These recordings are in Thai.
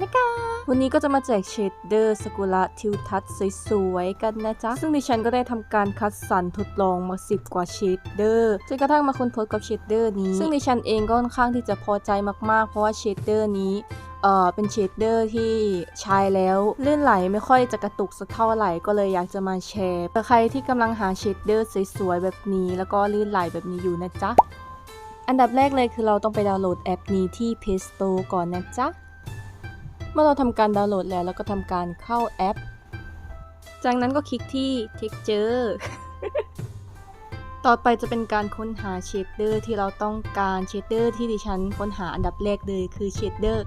นะคะ วันนี้ก็จะมาแจกเชดเดอร์สกุระทิวทัศน์สวยๆกันนะจ๊ะ ซึ่งดิฉันก็ได้ทำการคัดสรรทดลองมาสิบกว่าเชดเดอร์จนกระทั่งมาค้นพบกับเชดเดอร์นี้ ซึ่งดิฉันเองก็ค่อนข้างที่จะพอใจมากๆ เพราะว่าเชดเดอร์นี้เอ่อเป็นเชดเดอร์ที่ใช้แล้วลื่นไหลไม่ค่อยจะกระตุกสักเท่าไหร่ก็เลยอยากจะมาแชร์เผื่อใครที่กำลังหาเชดเดอร์สวยๆแบบนี้แล้วก็ลื่นไหลแบบนี้อยู่นะจ๊ะ อันดับแรกเลยคือเราต้องไปดาวน์โหลดแอปนี้ที่ Play Store ก่อนนะจ๊ะ เมื่อเราทำการดาวน์โหลดแล้วเราก็ทำการเข้าแอป จากนั้นก็คลิกที่ Texture ต่อไปจะเป็นการค้นหาเชดเดอร์ที่เราต้องการเชดเดอร์ที่ดิฉันค้นหาอันดับแรกเลยคือเชดเดอร์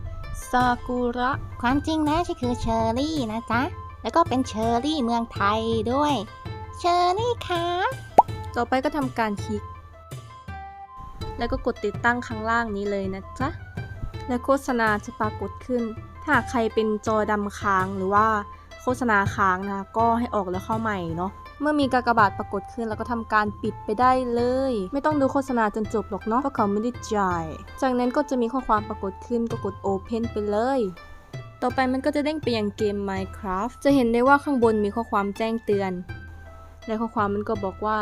ซากุระ ความจริงแล้วฉันคือเชอรี่นะจ๊ะ แล้วก็เป็นเชอรี่เมืองไทยด้วย เชอรี่คะต่อไปก็ทำการคลิก แล้วก็กดติดตั้งข้างล่างนี้เลยนะจ๊ะ และโฆษณาจะปรากฏขึ้น ถ้าใครเป็นจอดำค้างหรือว่าโฆษณาค้างนะก็ให้ออกแล้วเข้าใหม่เนาะเมื่อมีกากบาทปรากฏขึ้นแล้วก็ทำการปิดไปได้เลย ไม่ต้องดูโฆษณาจนจบหรอกเนาะเพราะเขาไม่ได้จ่าย จากนั้นก็จะมีข้อความปรากฏขึ้นก็กด Open ไปเลย ต่อไปมันก็จะเด้งไปยังเกม Minecraft จะเห็นได้ว่าข้างบนมีข้อความแจ้งเตือน และข้อความมันก็บอกว่า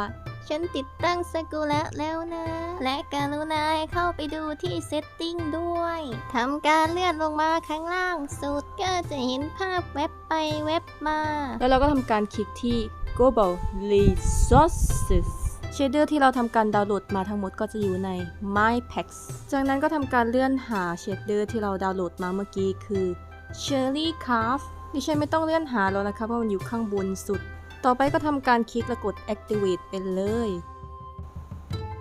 ฉันติดตั้งสกุระแล้วนะ และการุณาเข้าไปดูที่เซตติ้งด้วยทำการเลื่อนลงมาข้างล่างสุดก็จะเห็นภาพเว็บไปเว็บมา แล้วเราก็ทำการคลิกที่ global resources เชดเดอร์ที่เราทำการดาวน์โหลดมาทั้งหมดก็จะอยู่ใน my packs จากนั้นก็ทำการเลื่อนหาเชดเดอร์ที่เราดาวน์โหลดมาเมื่อกี้คือ cherry craft ดิฉันไม่ต้องเลื่อนหาแล้วนะคะเพราะมันอยู่ข้างบนสุด ต่อไปก็ทำการคลิกและกด activate เป็นเลย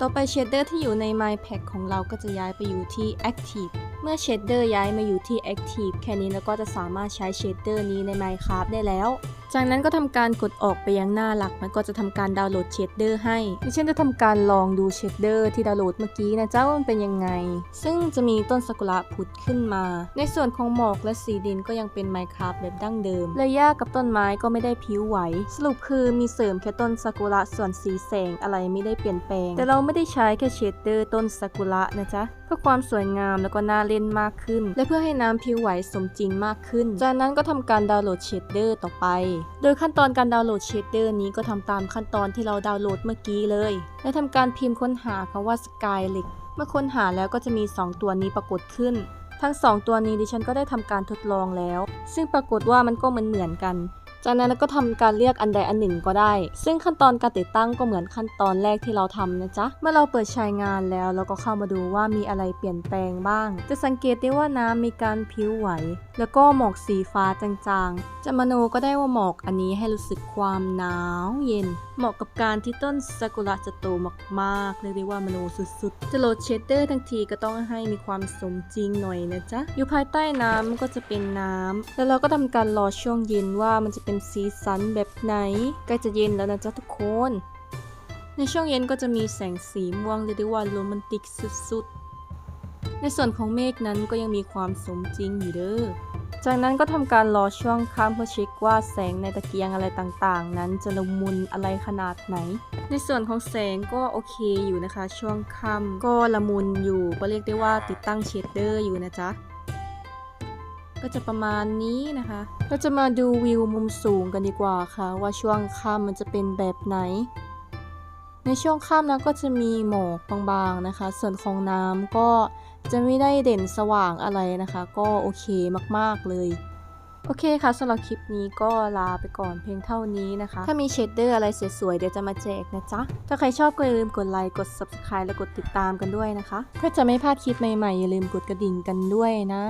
ต่อไปเชดเดอร์ที่อยู่ใน my pack ของเราก็จะย้ายไปอยู่ที่ active เมื่อเชดเดอร์ย้ายมาอยู่ที่ active แค่นี้แล้วก็จะสามารถใช้เชดเดอร์นี้ใน minecraft ได้แล้ว จากนั้นก็ทำการกดออกไปยังหน้าหลัก มันก็จะทำการดาวน์โหลดเชดเดอร์ให้ดิฉันจะทำการลองดูเชดเดอร์ที่ดาวน์โหลดเมื่อกี้นะจ๊ะว่ามันเป็นยังไง ซึ่งจะมีต้นซากุระผุดขึ้นมา ในส่วนของหมอกและสีดินก็ยังเป็น Minecraft แบบดั้งเดิมและหญ้ากับต้นไม้ก็ไม่ได้ผิวไหว สรุปคือมีเสริมแค่ต้นซากุระส่วนสีแสงอะไรไม่ได้เปลี่ยนแปลง แต่เราไม่ได้ใช้แค่เชดเดอร์ต้นซากุระนะจ๊ะเพื่อความสวยงามแล้วก็น่าเล่นมากขึ้น และเพื่อให้น้ำผิวไหวสมจริงมากขึ้น จากนั้นก็ทำการดาวน์โหลดเชดเดอร์ต่อไปโดยขั้นตอนการดาวน์โหลดเชดเดอร์นี้ก็ทำตามขั้นตอนที่เราดาวน์โหลดเมื่อกี้เลย และทำการพิมพ์ค้นหาคำว่า Skylake เมื่อค้นหาแล้วก็จะมี 2 ตัวนี้ปรากฏขึ้น ทั้ง 2 ตัวนี้ดิฉันก็ได้ทำการทดลองแล้ว ซึ่งปรากฏว่ามันก็เหมือนเหมือนกัน จากนั้นเราก็ทำการเลือกอันใดอันหนึ่งก็ได้ ซึ่งขั้นตอนการติดตั้งก็เหมือนขั้นตอนแรกที่เราทำนะจ๊ะ เมื่อเราเปิดใช้งานแล้วเราก็เข้ามาดูว่ามีอะไรเปลี่ยนแปลงบ้าง จะสังเกตได้ว่าน้ำมีการพิ้วไหว แล้วก็หมอกสีฟ้าจางๆ จะมโนก็ได้ว่าหมอกอันนี้ให้รู้สึกความหนาวเย็น เหมาะกับการที่ต้นซากุระจะโตมากๆ เรียกได้ว่ามโนสุดๆ จะโหลดเชดเดอร์ทั้งทีก็ต้องให้มีความสมจริงหน่อยนะจ๊ะ อยู่ภายใต้น้ำก็จะเป็นน้ำ แล้วเราก็ทำการรอช่วงเย็นว่ามันจะเป็นสีสันแบบไหน ใกล้จะเย็นแล้วนะจ๊ะทุกคน ในช่วงเย็นก็จะมีแสงสีม่วงเรียกได้ว่าโรแมนติกสุดๆ ในส่วนของเมฆนั้นก็ยังมีความสมจริงอยู่เด้อ จากนั้นก็ทำการรอช่วงค่ำเพื่อเช็คว่าแสงในตะเกียงอะไรต่างๆ นั้นจะละมุนอะไรขนาดไหน ในส่วนของแสงก็โอเคอยู่นะคะ ช่วงค่ำก็ละมุนอยู่ ก็เรียกได้ว่าติดตั้งเชดเดอร์อยู่นะจ๊ะก็จะประมาณนี้นะคะ เราจะมาดูวิวมุมสูงกันดีกว่าค่ะ ว่าช่วงค่ำมันจะเป็นแบบไหน ในช่วงค่ำนะก็จะมีหมอกบางๆนะคะ ส่วนของน้ำก็จะไม่ได้เด่นสว่างอะไรนะคะ ก็โอเคมากๆเลย โอเคค่ะสำหรับคลิปนี้ก็ลาไปก่อนเพียงเท่านี้นะคะ ถ้ามีเชดเดอร์อะไรสวยๆ เดี๋ยวจะมาแจกนะจ๊ะ ถ้าใครชอบก็อย่าลืมกดไลค์กด subscribe และกดติดตามกันด้วยนะคะ เพื่อจะไม่พลาดคลิปใหม่ๆอย่าลืมกดกระดิ่งกันด้วยนะ